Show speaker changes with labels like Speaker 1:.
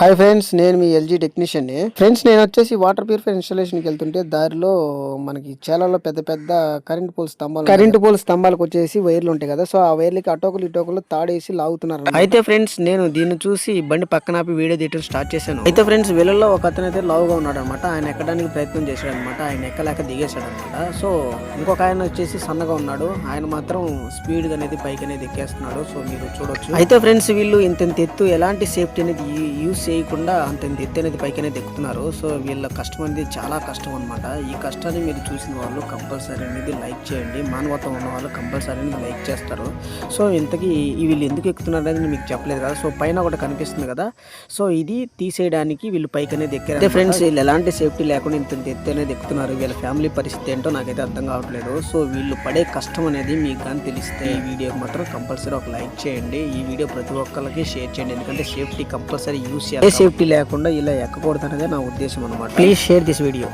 Speaker 1: Hi friends నేను మీ LG technician friends నేను వచ్చేసి వాటర్ ప్యూరిఫైర్ ఇన్స్టాలేషన్కి వెళ్తుంటే దారిలో మనకి చేలలో పెద్ద పెద్ద కరెంట్ పోల్ స్తంభాలు కరెంట్ పోల్ స్తంభాలకు వచ్చేసి వైర్లు ఉంటాయి కదా. సో ఆ వైర్లకి అటోకులు ఇటోకులు తాడేసి లాగుతున్నారు అయితే ఫ్రెండ్స్ నేను దీన్ని చూసి బండి పక్కన ఆపి వీడియో తీయడం స్టార్ట్ చేశాను. అయితే ఫ్రెండ్స్ వీళ్ళలో ఒక అతను అయితే లావుగా ఉన్నాడు అనమాట ఆయన ఎక్కడానికి ప్రయత్నం చేశాడు అనమాట ఆయన ఎక్కలేక దిగేశాడు అనమాట సో ఇంకొక ఆయన వచ్చేసి సన్నగా ఉన్నాడు. ఆయన మాత్రం స్పీడ్ అనేది బైక్ అనేది ఎక్కేస్తున్నాడు. సో మీరు చూడొచ్చు. అయితే ఫ్రెండ్స్ వీళ్ళు ఇంత ఎత్తు ఎలాంటి సేఫ్టీ అనేది యూస్ చేయకుండా అంత ఇంత ఎత్తు అనేది పైకి అనేది ఎక్కుతున్నారు. సో వీళ్ళ కష్టం అనేది చాలా కష్టం అనమాట ఈ కష్టాన్ని మీరు చూసిన వాళ్ళు కంపల్సరీ అనేది లైక్ చేయండి. మానవత్వం ఉన్న వాళ్ళు కంపల్సరీ అనేది లైక్ చేస్తారు. సో ఇంతకీ వీళ్ళు ఎందుకు ఎక్కుతున్నారు అనేది మీకు చెప్పలేదు కదా. సో పైన ఒకటి కనిపిస్తుంది కదా. సో ఇది తీసేయడానికి వీళ్ళు పైకి అనేది ఎక్కారు ఫ్రెండ్స్ వీళ్ళు ఎలాంటి సేఫ్టీ లేకుండా ఇంత ఇంత ఎత్తు అనేది ఎక్కుతున్నారు. వీళ్ళ ఫ్యామిలీ పరిస్థితి ఏంటో నాకైతే అర్థం కావట్లేదు. సో వీళ్ళు పడే కష్టం అనేది మీకు కానీ తెలిస్తే ఈ వీడియోకి మాత్రం కంపల్సరీ ఒక లైక్ చేయండి. ఈ వీడియో ప్రతి ఒక్కరికి షేర్ చేయండి. ఎందుకంటే సేఫ్టీ కంపల్సరీ యూస్ చేయాలి సేఫ్టీ లేకుండా ఇలా ఎక్కకూడదు అనేది నా ఉద్దేశం అనమాట ప్లీజ్ షేర్ దిస్ వీడియో